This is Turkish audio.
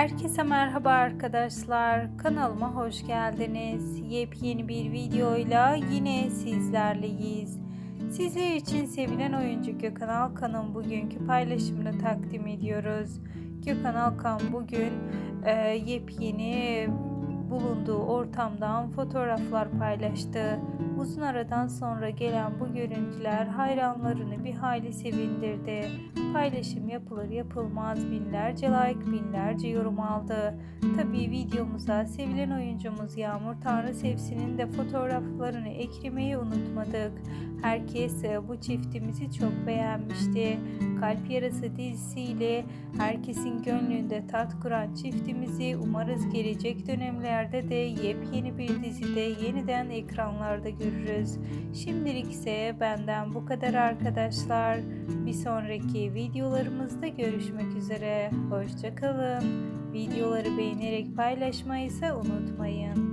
Herkese merhaba arkadaşlar. Kanalıma hoş geldiniz. Yepyeni bir videoyla yine sizlerleyiz. Sizler için sevilen oyuncu Gökhan Alkan'ın bugünkü paylaşımını takdim ediyoruz. Gökhan Alkan bugün e, yepyeni ortamdan fotoğraflar paylaştı. Uzun aradan sonra gelen bu görüntüler hayranlarını bir hayli sevindirdi. Paylaşım yapılır yapılmaz binlerce like, binlerce yorum aldı. Tabii videomuza sevilen oyuncumuz Yağmur Tanrı Sevsin'in de fotoğraflarını eklemeyi unutmadık. Herkes bu çiftimizi çok beğenmişti. Kalp Yarası dizisiyle herkesin gönlünde tat kuran çiftimizi umarız gelecek dönemlerde de yepyeni bir dizide yeniden ekranlarda görürüz. Şimdilik ise benden bu kadar arkadaşlar. Bir sonraki videolarımızda görüşmek üzere. Hoşçakalın. Videoları beğenerek paylaşmayı ise unutmayın.